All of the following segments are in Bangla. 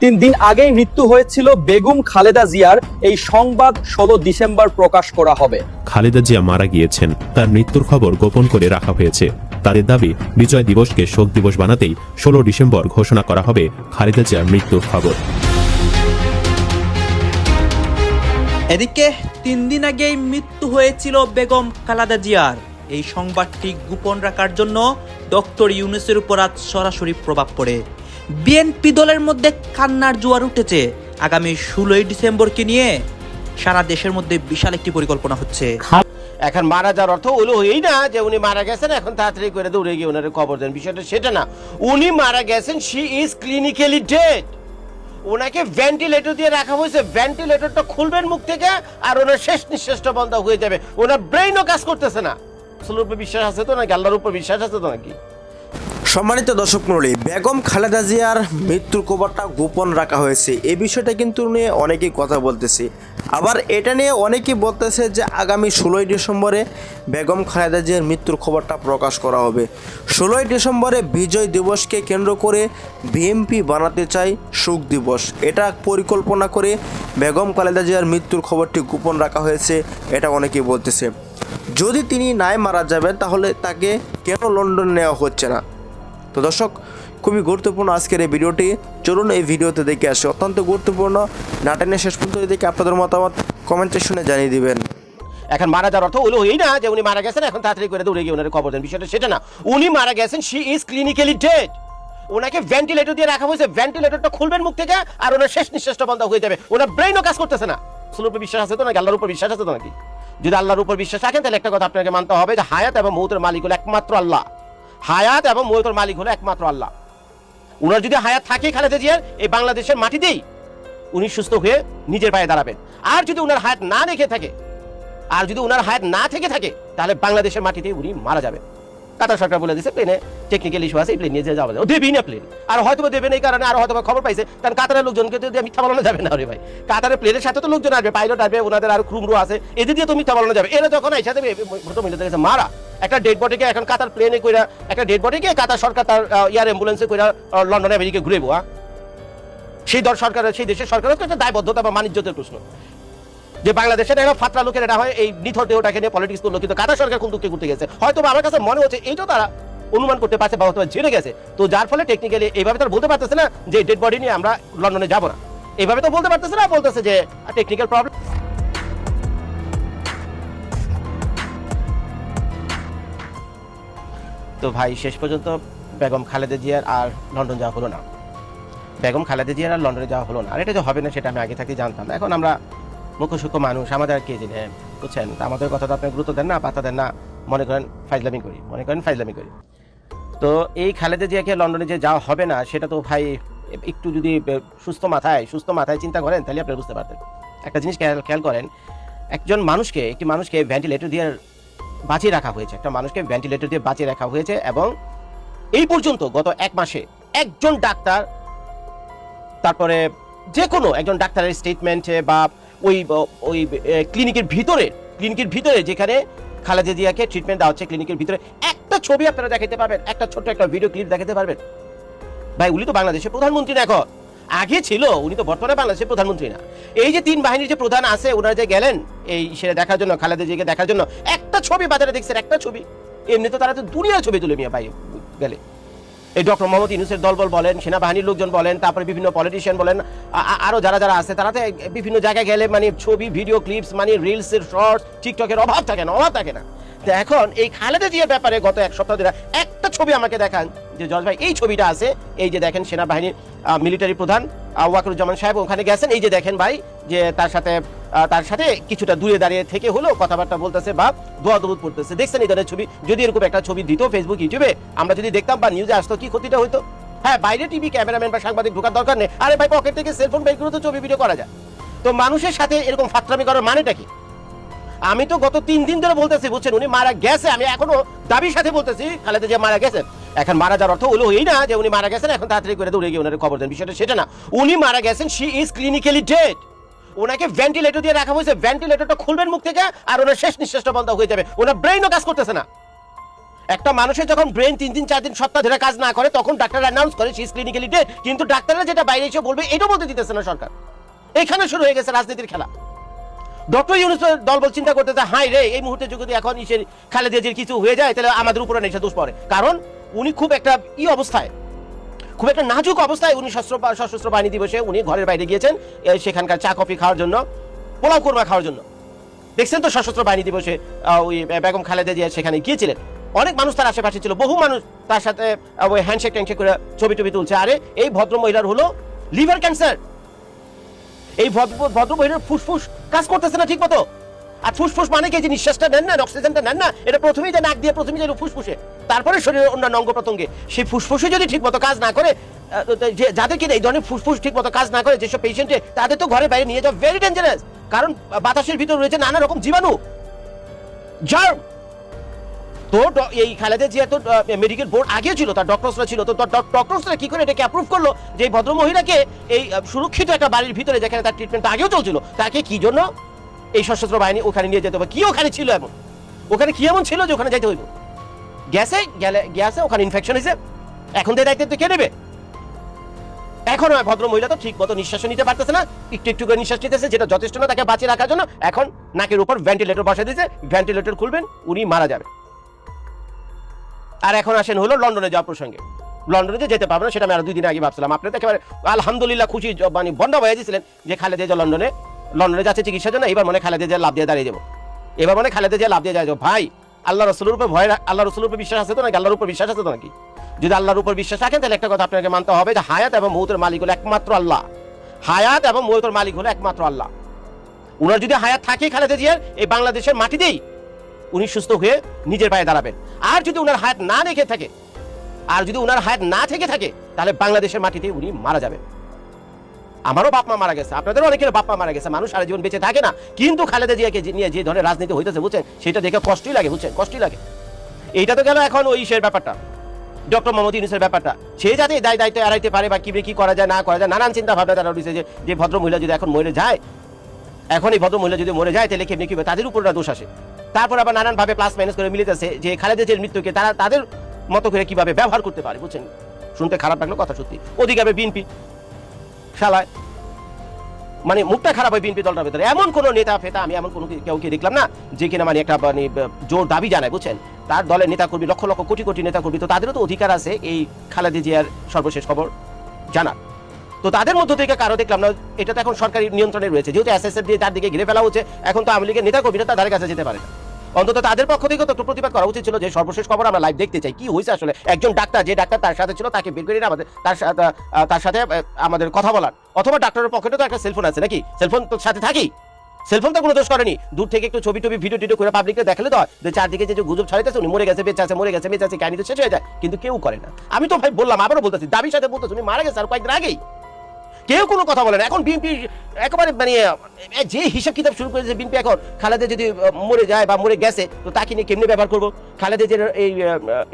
তিন দিন আগেই মৃত্যু হয়েছিল বেগম খালেদা জিয়ার। এই সংবাদ ষোলো ডিসেম্বর প্রকাশ করা হবে। খালেদা জিয়া মারা গিয়েছেন। তার মৃত্যুর খবর গোপন করে রাখা হয়েছে। তাদের দাবি বিজয় দিবসকে শোক দিবস বানাতেই ষোলো ডিসেম্বর ঘোষণা করা হবে খালেদা জিয়ার মৃত্যুর খবর। এদিকে তিন দিন আগেই মৃত্যু হয়েছিল বেগম খালাদা জিয়ার। এই সংবাদটি গোপন রাখার জন্য ডক্টর ইউনুসের উপর আজ সরাসরি প্রভাব পড়ে। বিএনপি দলের মধ্যে কান্নার জোয়ার উঠেছে। আগামী ষোলোই ডিসেম্বরকে নিয়ে সারা দেশের মধ্যে বিশাল একটি পরিকল্পনা হচ্ছে। এখন মারা যাওয়ার অর্থ হলো এই না যে উনি মারা গেছেন, এখন তাড়াতাড়ি করে দৌড়ে গিয়ে ওনার কবর দেন। বিষয়টা সেটা না। উনি মারা গেছেন শি ইজ ক্লিনিক্যালি ডেড ওনাকে ভেন্টিলেটর দিয়ে রাখা হয়েছে। ভেন্টিলেটরটা খুলবেন মুখ থেকে আর ওনার শেষ নিঃশ্বাসটা বন্ধ হয়ে যাবে। ওনার ব্রেইনও কাজ করতেছে না। আসলের উপর বিশ্বাস আছে তো নাকি? আল্লাহর উপর বিশ্বাস আছে তো নাকি? সম্মানিত দর্শক মণ্ডলী, বেগম খালেদা জিয়ার মৃত্যুর খবরটা গোপন রাখা হয়েছে। এই বিষয়টা কিন্তু নিয়ে অনেকেই কথা বলতেছে। আবার এটা নিয়ে অনেকেই বলতেছে যে আগামী ষোলোই ডিসেম্বরে বেগম খালেদা জিয়ার মৃত্যুর খবরটা প্রকাশ করা হবে। ষোলোই ডিসেম্বরে বিজয় দিবসকে কেন্দ্র করে বিএমপি বানাতে চাই শোক দিবস। এটা পরিকল্পনা করে বেগম খালেদা জিয়ার মৃত্যুর খবরটি গোপন রাখা হয়েছে, এটা অনেকেই বলতেছে। যদি তিনি নাই মারা যাবেন, তাহলে তাকে কেন লন্ডন নেওয়া হচ্ছে না? তো দর্শক, খুবই গুরুত্বপূর্ণ আজকের এই ভিডিওটি। চলুন এই ভিডিওতে দেখে আসে। অত্যন্ত গুরুত্বপূর্ণ। নাটেনে শেষ পর্যন্ত দেখে আপনাদের মতামত, কমেন্ট সেকশনে জানিয়ে দিবেন। এখন মারা যাওয়ার অর্থ হলো, এই না যে উনি মারা গেছেন, এখন তাড়াতাড়ি করে দৌড়ে গিয়ে ওনার কবর দেন। বিষয়টা সেটা না। উনি মারা গেছেন শি ইজ ক্লিনিক্যালি ডেড ওনাকে ভেন্টিলেটর দিয়ে রাখা হয়েছে। ভেন্টিলেটরটা খুলবেন মুখ থেকে আর ওনার শেষ নিঃশ্বাসটা বন্ধ হয়ে যাবে। ওনার ব্রেইনও কাজ করতেছে না। উপর বিশ্বাস আছে তো নাকি? আল্লাহর উপর বিশ্বাস আছে তো নাকি? যদি আল্লাহর উপর বিশ্বাস রাখেন, তাহলে একটা কথা আপনাকে মানতে হবে যে হায়াত এবং মৌতের মালিক হলো একমাত্র আল্লাহ। হায়াত এবং মৌতের মালিক হলো একমাত্র আল্লাহ। উনার যদি হায়াত থাকে খালেদা জিয়ার, এই বাংলাদেশের মাটিতেই উনি সুস্থ হয়ে নিজের পায়ে দাঁড়াবেন। আর যদি উনার হায়াত না রেখে থাকে, আর যদি উনার হায়াত না থেকে থাকে, তাহলে বাংলাদেশের মাটিতে উনি মারা যাবেন। কাতার সরকার বলে দিচ্ছে প্লেনে টেকনিক্যাল ইস্যু আছে, এই প্লেন নিয়ে যাওয়া যায়। ও দেবেই না প্লেন আর হয়তো বা দেবেন এই কারণে, আর হয়তো খবর পাইছে, কারণ কাতারের লোকজনকে দিয়ে মিথ্যা বলানো যাবে না রে ভাই। কাতারের প্লেনের সাথে তো লোকজন আসবে পাইলট আসবে, ওনাদের আর ক্রুমরু আছে। এদের দিয়ে তো মিথ্যা বলানো যাবে। এরা যখন দেবে প্রথম মিলে মারা। একটা ডেড বডিকে এখন কাতার প্লেনে কইরা, একটা ডেড বডিকে কাতার সরকার তার এয়ার অ্যাম্বুলেন্সে কইরা লন্ডনে আমেরিকা ঘুরে বোয়া সেই দল সরকারের, সেই দেশের সরকারের তো একটা দায়বদ্ধতা বা বাণিজ্যতের প্রশ্ন। যে বাংলাদেশের এরা ফাতরা লোকের এটা হয়, এই নিথর দেহটাকে নিয়ে পলিটিক্স করল কিন্তু কাতার সরকার কোন দুঃখে ঘুরতে গেছে। হয়তো আমার কাছে মনে হচ্ছে এইটাও তারা অনুমান করতে পারছে বা হয়তো জেনে গেছে। তো যার ফলে টেকনিক্যালি এইভাবে তারা বলতে পারতেছে না যে ডেড বডি নিয়ে আমরা লন্ডনে যাব না। এইভাবে তো বলতে পারতেছে না, বলতেছে যে টেকনিক্যাল প্রবলেম তো ভাই, শেষ পর্যন্ত বেগম খালেদা জিয়ার আর লন্ডন যাওয়া হলো না। বেগম খালেদা জিয়ার আর লন্ডনে যাওয়া হলো না। আর এটা যে হবে না, সেটা আমি আগে থেকে জানতাম না। এখন আমরা সূক্ষ্ম মানুষ, আমাদের আর কে জেনে, বুঝছেন? আমাদের কথা তো আপনি গুরুত্ব দেন না পাতা দেন না। মনে করেন ফাইজলামি করি, মনে করেন ফাইজলামি করি। তো এই খালেদা জিয়াকে লন্ডনে যে যাওয়া হবে না, সেটা তো ভাই, একটু যদি সুস্থ মাথায় সুস্থ মাথায় চিন্তা করেন, তাহলে আপনি বুঝতে পারতেন। একটা জিনিস খেয়াল খেয়াল করেন, একজন মানুষকে, একটি মানুষকে ভেন্টিলেটর দিয়ে বাঁচিয়ে রাখা হয়েছে। একটা মানুষকে ভেন্টিলেটর দিয়ে বাঁচিয়ে রাখা হয়েছে এবং এই পর্যন্ত গত এক মাসে একজন ডাক্তার, তারপরে যে কোনো একজন ডাক্তারের স্টেটমেন্টে বা ওই ওই ক্লিনিকের ভিতরে ক্লিনিকের ভিতরে যেখানে খালেদা জিয়াকে ট্রিটমেন্ট দেওয়া হচ্ছে ক্লিনিকের ভিতরে, একটা ছবি আপনারা দেখাতে পারবেন, একটা ছোট্ট একটা ভিডিও ক্লিপ দেখাতে পারবেন। ভাই, উনি তো বাংলাদেশের প্রধানমন্ত্রী এখন? আগে ছিল, উনি তো বর্তমানে বাংলাদেশের প্রধানমন্ত্রী না। এই যে তিন বাহিনীর যে প্রধান আছে, ওনারা যে গেলেন এই সেটা দেখার জন্য, খালেদা জিয়াকে দেখার জন্য, একটা ছবি বাজারে দেখছেন, একটা ছবি। এমনি তো তারা তো দুনিয়ার ছবি তুলে নিয়ে ভাই গেলে। এই ডক্টর মোহাম্মদ ইউনুসের দলবল বলেন, সেনাবাহিনীর লোকজন বলেন, তারপরে বিভিন্ন পলিটিশিয়ান বলেন, আ- আ- আরও যারা যারা আছে, তারা তো বিভিন্ন জায়গায় গেলে মানে ছবি ভিডিও ক্লিপস মানে রিলসের শর্টস টিকটকের অভাব থাকে না, অভাব থাকে না। তো এখন এই খালেদা জিয়ার ব্যাপারে গত এক সপ্তাহ ধরে একটা ছবি আমাকে দেখান। যে জজ ভাই, এই ছবিটা আছে। এই যে দেখেন সেনাবাহিনীর মিলিটারি প্রধান ওয়াকরুজ্জামান সাহেব ওখানে গেছেন। এই যে দেখেন ভাই, যে তার সাথে তার সাথে কিছুটা দূরে দাঁড়িয়ে থেকে হলেও কথাবার্তা বলতেছে বা দোয়া দৌদ পড়তেছে। দেখছেন এই ধরনের ছবি? যদি এরকম একটা ছবি দিত ফেসবুক ইউটিউবে আমরা যদি দেখতাম বা নিউজে আসতো, কি ক্ষতিটা হতো হ্যাঁ বাইরে টিভি ক্যামেরাম্যান বা সাংবাদিক ঢোকার দরকার নেই। আরে ভাই পকেট থেকে সেলফোন বের করে তো ছবি ভিডিও করা যায়। তো মানুষের সাথে এরকম ফাত্রামি করার মানেটা কি? আমি তো গত তিন দিন ধরে বলতেছি, বুঝছেন, উনি মারা গেছে, আমি এখনও দাবির সাথে বলতেছি, খালেদা জিয়া মারা গেছেন এখন মারা যাওয়ার অর্থ হলো এই না যে উনি মারা গেছেন, এখন তাড়াতাড়ি করে দৌড়ে গিয়ে ওনার খবর দেন। বিষয়টা সেটা না। উনি মারা গেছেন শি ইজ ক্লিনিক্যালি ডেড ওনাকে ভেন্টিলেটর দিয়ে রাখা হয়েছে। ভেন্টিলেটরটা খুলবেন মুখ থেকে আর ওনার শেষ নিঃশ্বাসটা বন্ধ হয়ে যাবে। ওনার ব্রেইনও কাজ করতেছে না। একটা মানুষের যখন ব্রেন তিন দিন, চার দিন, সপ্তাহ ধরে কাজ না করে, তখন ডাক্তার অ্যানাউন্স করে শি ক্লিনিক্যালি ডেড কিন্তু ডাক্তাররা যেটা বাইরে এসে বলবে, এটাও বলতে দিতেছে না সরকার। এখানে শুরু হয়ে গেছে রাজনীতির খেলা। ডক্টর ইউনুস দলবল চিন্তা করতেছে হাই রে, এই মুহূর্তে যদি এখন ইসের খালেদা কিছু হয়ে যায়, তাহলে আমাদের উপরে নেশা দোষ পড়ে। কারণ উনি খুব একটা ই অবস্থায়, খুব একটা নাজুক অবস্থায় উনি সশস্ত্র সশস্ত্র বাহিনী দিবসে উনি ঘরের বাইরে গিয়েছেন সেখানকার চা, কফি খাওয়ার জন্য, পোলাও কোরমা খাওয়ার জন্য। দেখছেন তো সশস্ত্র বাহিনী দিবসে ওই বেগম খালেদা জিয়া সেখানে গিয়েছিলেন। অনেক মানুষ তার আশেপাশে ছিল, বহু মানুষ তার সাথে ওই হ্যান্ডশেক ট্যান্ডশেক করে ছবি টবি তুলছে। আরে, এই ভদ্র মহিলার হলো লিভার ক্যান্সার। এই ভদ্র ভদ্র মহিলার ফুসফুস কাজ করতেছে না ঠিক মতো আর ফুসফুস মানে কি? যে নিঃশ্বাসটা নেন না, অক্সিজেনটা নেন না, এটা প্রথমেই যে নাক দিয়ে, প্রথমেই যে ফুসফুসে। তারপরে শরীরের অন্যান্য অঙ্গ প্রত্যঙ্গে সেই ফুসফুসে যদি ঠিক মতো কাজ না করে যাদের কিনা এই ধরনের ফুসফুস ঠিক মতো কাজ না করে, যেসব পেশেন্টে তাদের তো ঘরে বাইরে নিয়ে যাওয়া ভেরি ডেঞ্জারাস কারণ বাতাসের ভিতর রয়েছে নানা রকম জীবাণু। জার্ম তো এই খালেদা জিয়া তো মেডিকেল বোর্ড আগেও ছিল, তার ডক্টরসরা ছিল। তো ডক্টরসরা কি করে এটাকে অ্যাপ্রুভ করল? যে এই ভদ্র মহিলাকে এই সুরক্ষিত একটা বাড়ির ভিতরে, যেখানে তার ট্রিটমেন্ট আগেও চলছিল, তাকে কি জন্য এই সশস্ত্র বাহিনী ওখানে নিয়ে যেতে হবে। কি ওখানে ছিল এমন? ওখানে কি এমন ছিল যে ওখানে যাইতে হইব? গ্যাসে? গেলে গ্যাসে? ওখানে ইনফেকশন হয়েছে এখন তো দায়িত্ব কে নেবে? এখন ভদ্র মহিলা তো ঠিক মতো নিঃশ্বাস নিতে পারতেছে না, একটু একটু করে নিঃশ্বাস নিতেছে, যেটা যথেষ্ট না তাকে বাঁচিয়ে রাখার জন্য। এখন নাকের উপর ভেন্টিলেটর বসে দিয়েছে ভেন্টিলেটর খুলবেন, উনি মারা যাবে। আর এখন আসেন হলো লন্ডনে যাওয়ার প্রসঙ্গে। লন্ডনে যে যেতে পারব না, সেটা আমি আরও দুই দিন আগে ভাবছিলাম। আপনি তো একেবারে আলহামদুলিল্লাহ খুশি মানে বন্ডা হয়ে দিয়েছিলেন যে খালেদা যে লন্ডনে লন্ডনে যাচ্ছে চিকিৎসার জন্য, এবার মনে খালেদা যে লাভ দিয়ে দাঁড়িয়ে যাব। এবার মনে খালেদা যে লাভ দিয়ে যাব। ভাই আল্লাহ রসুলের উপর ভয় আল্লাহ রসুলের উপর বিশ্বাস আছে তো নাকি? আল্লাহর উপর বিশ্বাস আছে তো নাকি? যদি আল্লাহর উপর বিশ্বাস রাখেন, তাহলে একটা কথা আপনাকে মানতে হবে যে হায়াত এবং মৌতের মালিক হলো একমাত্র আল্লাহ। হায়াত এবং মৌতের মালিক হলো একমাত্র আল্লাহ। উনার যদি হায়াত থাকে খালেদা জিয়ার, এই বাংলাদেশের মাটিতেই উনি সুস্থ হয়ে নিজের পায়ে দাঁড়াবেন। আর যদি উনার হায়াত না রেখে থাকে, আর যদি উনার হায়াত না থেকে থাকে, তাহলে বাংলাদেশের মাটিতে উনি মারা যাবেন। আমারও বাপ মা মারা গেছে আপনাদের অনেকের বাপ মা মারা গেছে, মানুষ সারা জীবন বেঁচে থাকে না। কিন্তু খালেদা জিয়াকে নিয়ে যে ধরনের রাজনীতি হইতেছে, বুঝছেন? সেটা দেখে কষ্টই লাগে, বুঝছেন? কষ্টই লাগে। এইটা তো গেল এখন ওই ইসের ব্যাপারটা। ডক্টর মোহাম্মদ ইউনুসের ব্যাপারটা। সে যাতে দায় দায়িত্ব এড়াইতে পারে বা কি কি করা যায়, না করা যায়, নানান চিন্তা ভাবনা তারা উঠেছে যে যে ভদ্র মহিলা যদি এখন মরে যায়, এখন এই ভদ্র মহিলা যদি মরে যায়, তাহলে কেমনি কি হবে? তাদের উপর দোষ আসে। তারপর আবার নানান ভাবে প্লাস মাইনাস করে মিলিতেছে যে খালেদা জিয়ার মৃত্যুকে তারা তাদের মতো করে কীভাবে ব্যবহার করতে পারে, বুঝছেন? শুনতে খারাপ লাগল কথা সত্যি। ওদিকে বিএনপি। শালায়। মানে মুখটা খারাপ হয় বিএনপি দলটার ভেতরে। এমন কোনো নেতা ফেতা আমি এমন কোনো কেউ কে দেখলাম না, যে কিনা মানে একটা মানে জোর দাবি জানায়, বুঝছেন? তার দলের নেতা কর্মী লক্ষ লক্ষ কোটি কোটি নেতা কর্মী তো তাদেরও তো অধিকার আছে এই খালেদা জিয়ার সর্বশেষ খবর জানার। তো তাদের মধ্য থেকে কারও দেখলাম না, এটা তো এখন সরকারি নিয়ন্ত্রণে রয়েছে। যেহেতু এসএসএফ দিয়ে তার দিকে ঘিরে ফেলা হচ্ছে, এখন তো আওয়ামী লীগের নেতা কর্মীরা তাদের কাছে যেতে পারে না। অন্তত তাদের পক্ষ থেকে তো প্রতিবাদ করা উচিত ছিল যে সর্বশেষ খবর আমরা লাইভ দেখতে চাই। কি হয়েছে আসলে? একজন ডাক্তার যে ডাক্তার তার সাথে ছিল, তাকে বের করে আমাদের তার সাথে তার সাথে আমাদের কথা বলার। অথবা ডাক্তারের পকেটে তো একটা সেলফোন আছে নাকি? সেলফোন তো সাথে থাকি সেলফোন তো কোনো দোষ করেনি। দূর থেকে একটু ছবি টবি ভিডিও টিডিও করে পাবলিককে দেখালে তো যে চারদিকে যে গুজব ছড়াইতেছে, উনি মরে গেছে, বেঁচে আছে, মরে গেছে, বেঁচে আছে কাহিনী তো শেষ হয়ে যায়। কিন্তু কেউ করে না। আমি তো ভাই বললাম, আবারও বলতেছি, দাবির সাথে বলতেছি, উনি মারা গেছে আর কয়েকদিন আগেই। কেউ কোনো কথা বলে না। এখন বিএনপি একেবারে মানে যে হিসাব কিতাব শুরু করেছে বিএনপি এখন, খালেদা যদি মরে যায় বা মরে গেছে, তো তাকে নিয়ে কেমনি ব্যবহার করব? খালেদা যে এই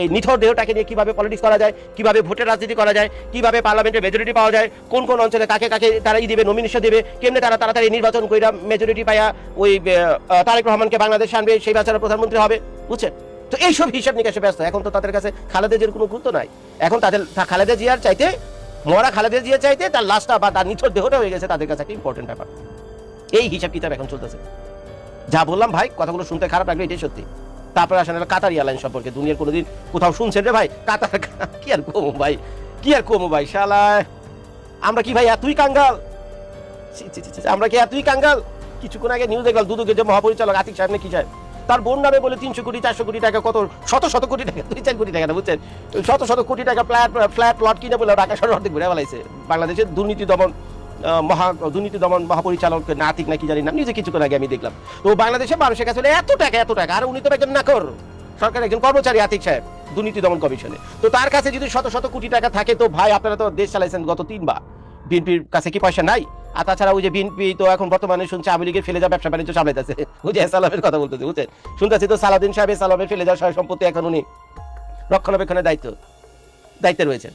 এই নিথর দেহটাকে নিয়ে কীভাবে পলিটিক্স করা যায়, কীভাবে ভোটের রাজনীতি করা যায়, কীভাবে পার্লামেন্টে মেজরিটি পাওয়া যায়, কোন কোন অঞ্চলে কাকে কাকে তারা ই দেবে নমিনেশন দেবে, কেমনে তারা তাড়াতাড়ি নির্বাচন কইরা মেজরিটি পাইয়া ওই তারেক রহমানকে বাংলাদেশ আনবে, সেই বাচ্চারা প্রধানমন্ত্রী হবে, বুঝছেন? তো এইসব হিসাব নিকাশে ব্যস্ত। এখন তো তাদের কাছে খালেদা জিয়ার কোনো গুরুত্ব নাই। এখন তাদের খালেদা জিয়ার চাইতে মরা খালেদা জিয়া চাইতে তার লাশটা বা তার নিথর দেহটা হয়ে গেছে তাদের কাছে একটা ইম্পর্টেন্ট ব্যাপার। এই হিসাব কিতাব এখন চলতেছে। যা বললাম ভাই, কথাগুলো শুনতে খারাপ লাগল এটাই সত্যি। তারপরে আসেন কাতার এয়ারলাইন সম্পর্কে। দুনিয়ার কোনোদিন কোথাও শুনছেন রে ভাই? কাতার কি আর কমো ভাই? কি আর কমো ভাই? শালায়! আমরা কি ভাই এতই কাঙ্গাল? আমরা কি এতই কাঙ্গাল? কিছুক্ষণ আগে নিউজ দেখলাম দুদকের যে মহাপরিচালক আতিক সাহেব না কি সাহেব? তার বোন নামে বলে তিনশো কোটি, চারশো কোটি টাকা, কত, শত শত কোটি টাকা, দুই চার কোটি টাকা না, বুঝছেন? শত শত কোটি টাকা ফ্ল্যাট ফ্ল্যাট প্লট কিনে বলে ঢাকা শহর অর্ধেক ঘুরে ফেলাইছে। বাংলাদেশের দুর্নীতি দমন মহা, দুর্নীতি দমন মহাপরিচালক নাতিক নাকি জানি না, নিজে কিছুক্ষণ আগে আমি দেখলাম। তো বাংলাদেশের মানুষের কাছে এত টাকা এত টাকা। আর উনি তো একজন নাকর। সরকার একজন কর্মচারী আতিক সাহেব, দুর্নীতি দমন কমিশনে। তো তার কাছে যদি শত শত কোটি টাকা থাকে, তো ভাই, আপনারা তো দেশ চালাইছেন গত তিনবার। বিএনপির কাছে কি পয়সা নাই? আর তাছাড়া ওই যে বিএনপি তো এখন বর্তমানে শুনছে আওয়ামী লীগের ফেলে যাওয়া ব্যবসা বাণিজ্য সামলাইতেছে। যে সালামের কথা বলতেছে, বুঝছেন? শুনতেছি তো সালাউদ্দিন সাহেব সালামের ফেলে যাওয়া সম্পত্তি এখন উনি রক্ষণাবেক্ষণের দায়িত্ব, দায়িত্বে রয়েছেন।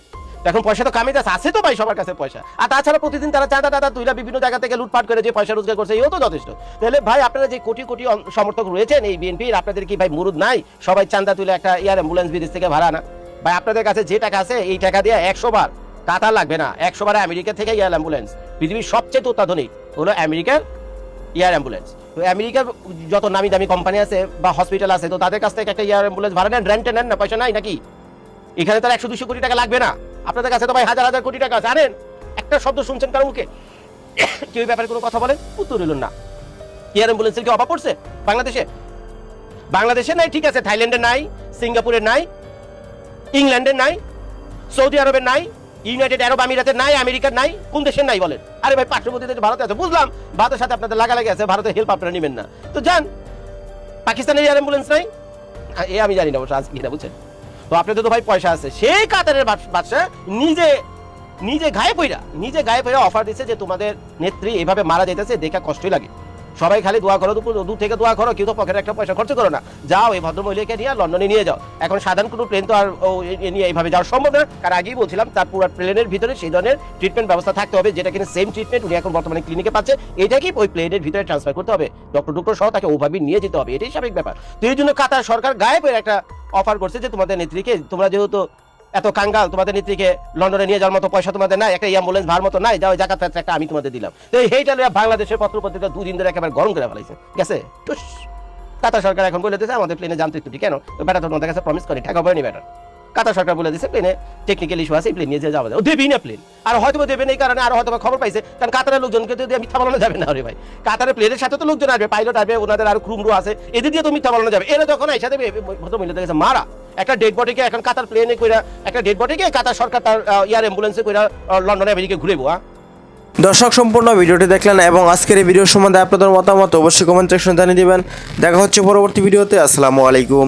এখন পয়সা তো কামিয়ে যাচ্ছে, আছে তো ভাই সবার কাছে পয়সা। আর তাছাড়া প্রতিদিন তারা চাঁদা টাদা তুইলা বিভিন্ন জায়গা থেকে লুটপাট করে যে পয়সা রোজগার করছে, এও তো যথেষ্ট। তাহলে ভাই আপনারা যে কোটি কোটি সমর্থক রয়েছেন এই বিএনপির আপনাদের কি ভাই মুরুদ নাই? সবাই চাঁদা তুলে একটা এয়ার অ্যাম্বুলেন্স বিদেশ থেকে ভাড়া না? ভাই আপনাদের কাছে যে টাকা আছে, এই টাকা দিয়ে একশো বার কাতার লাগবে না। একশো বারে আমেরিকা থেকে এয়ার অ্যাম্বুলেন্স। পৃথিবীর সবচেয়ে অত্যাধুনিক হলো আমেরিকার এয়ার অ্যাম্বুলেন্স। তো আমেরিকার যত নামি দামি কোম্পানি আছে বা হসপিটাল আছে, তো তাদের কাছ থেকে একটা এয়ার অ্যাম্বুলেন্স ভাড়া নেন। রেন্টে নেন না, পয়সা নাই নাকি? এখানে তার একশো দুশো কোটি টাকা লাগবে না। আপনাদের কাছে তো ভাই হাজার হাজার কোটি টাকা জানেন একটা শব্দ শুনছেন কারও মুখে? কেউ ব্যাপারে কোনো কথা বলেন? উত্তর দিল না। এয়ার অ্যাম্বুলেন্সের কি অভাব পড়ছে? বাংলাদেশে? বাংলাদেশে নাই, ঠিক আছে। থাইল্যান্ডে নাই, সিঙ্গাপুরে নাই, ইংল্যান্ডে নাই, সৌদি আরবে নাই ইউনাইটেড আরব আমিরাতে নাই, আমেরিকার নাই, কোন দেশের নাই বলেন? আরে ভাই, পার্শ্ববর্তী দেশ ভারতে আছে, বুঝলাম। ভারতের সাথে আপনাদের লাগালাগি আছে, ভারতের হেল্প আপনারা নেবেন না। তো যান, পাকিস্তানের এয়ার অ্যাম্বুলেন্স নাই? এ আমি জানি না, অবশ্য আজকে কিনা বুঝছেন? তো আপনাদের তো ভাই পয়সা আছে। সেই কাতারের বাদ- বাদশা নিজে নিজে গায়ে পইরা, নিজে গায়ে পইরা অফার দিচ্ছে যে তোমাদের নেত্রী এভাবে মারা যাইতেছে, দেখা কষ্টই লাগে। সবাই খালি দোয়া করো দূর থেকে দোয়া করো কেউ তো পকেটে একটা পয়সা খরচ করো না। যাও এই ভদ্রমহিলাকে নিয়ে লন্ডনে নিয়ে যাও। এখন সাধারণ কোনো প্লেন তো আর নিয়ে এইভাবে যাওয়া সম্ভব না। কারণ আগেই বলছিলাম, তার পুরো প্লেনের ভিতরে সেই ধরনের ট্রিটমেন্ট ব্যবস্থা থাকতে হবে, যেটা কিনা সেম ট্রিটমেন্ট উনি এখন বর্তমানে ক্লিনিকে পাচ্ছে। এটাকেই ওই প্লেনের ভিতরে ট্রান্সফার করতে হবে। ডক্টর ডক্টর সহ তাকে ওভাবে নিয়ে যেতে হবে। এটাই স্বাভাবিক ব্যাপার। তো এই জন্য কাতার সরকার গায়েব এর একটা অফার করছে যে তোমাদের নেত্রীকে, তোমরা যেহেতু এত কাঙ্গাল, তোমাদের নেত্রীকে লন্ডনে নিয়ে যাওয়ার মতো পয়সা তোমাদের নাই, একটা অ্যাম্বুলেন্স ভার মতো নাই, যাও ফেরত একটা আমি তোমাদের দিলাম। তো এইটা লইয়া বাংলাদেশের পত্র পত্রিকা দুদিন ধরে একেবারে গরম করে ফেলাইছে। গেছে? টুস। কাতার সরকার এখন বলে দিয়েছে আমাদের প্লেনে জানতে একটু কেন? তো বেটা তোমাদের কাছে প্রমিস করি টাকা পাবেনি বেটার কাতার সরকার বলে দিয়েছে প্লেনে টেকনিক্যাল ইস্যু আছে প্লেন নিয়ে যাওয়া ও দেবেই না প্লেন আর হয়তো বা দেবেন এই কারণে, আর হয়তো খবর পাইছে, কারণ কাতারের লোকজনকে দিয়ে মিথ্যা বলানো যাবে না রে ভাই। কাতারের প্লেনের সাথে তো লোকজন আসবে পাইলট আসবে, ওনাদের আরও ক্রুমরু আছে, এদের দিয়ে তো মিথ্যা বলানো যাবে। এরা যখন এসে দেবে ভদ্র মহিলাদের মারা। একটা ডেড বডিকে এখন কাতার প্লেনে কইরা, একটা ডেড বডিকে কাতার সরকার তার ইয়ার অ্যাম্বুলেন্সে কইরা লন্ডনে আমেরিকা ঘুরে বোয়া দর্শক, সম্পূর্ণ ভিডিওটি দেখলেন এবং আজকের এই ভিডিও সম্বন্ধে আপনাদের মতামত অবশ্যই কমেন্ট সেকশনে জানিয়ে দেবেন। দেখা হচ্ছে পরবর্তী ভিডিওতে, আসসালামু আলাইকুম।